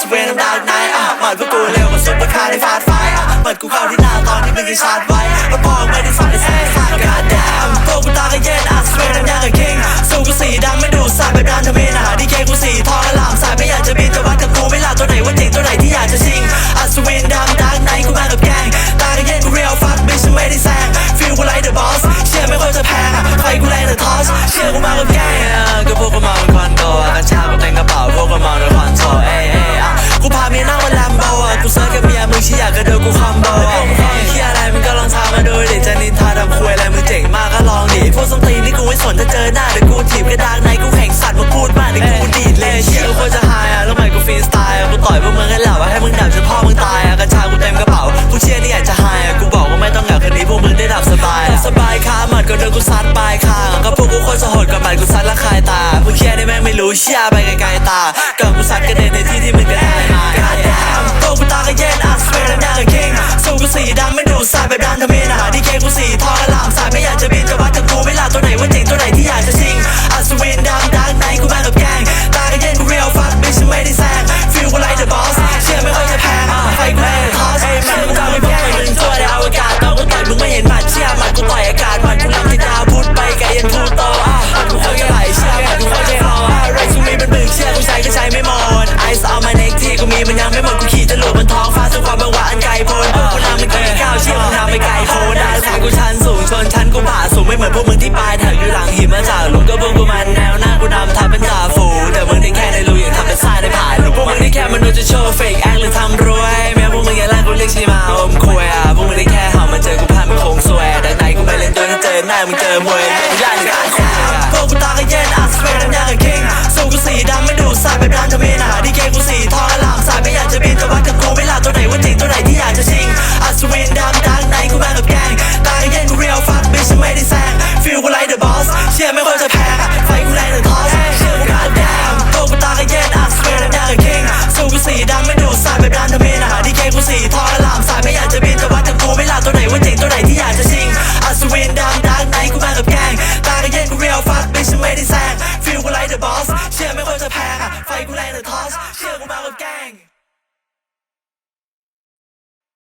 สเปรย์น้ำดาวไนอะหมัดพวกกูเร็วกว่าซุดบัอร์คาร์ในฟาดไฟอะเปิดกูเข้าที่หน้าตอนที่มึงยิงชาร์จไว้ เชี่ยไปไกลๆตาเกิดกูสัตกระเด็นในที่ที่มึงกระได้มากระดาษโตกูตากระเย็นอ่สเปรย์น้ำยากระเก่งสู้กูสีดังไม่ดูสายแบบดันทมนอะที่เกงกูสีทองกระลำ nay mình tới muộn, lại là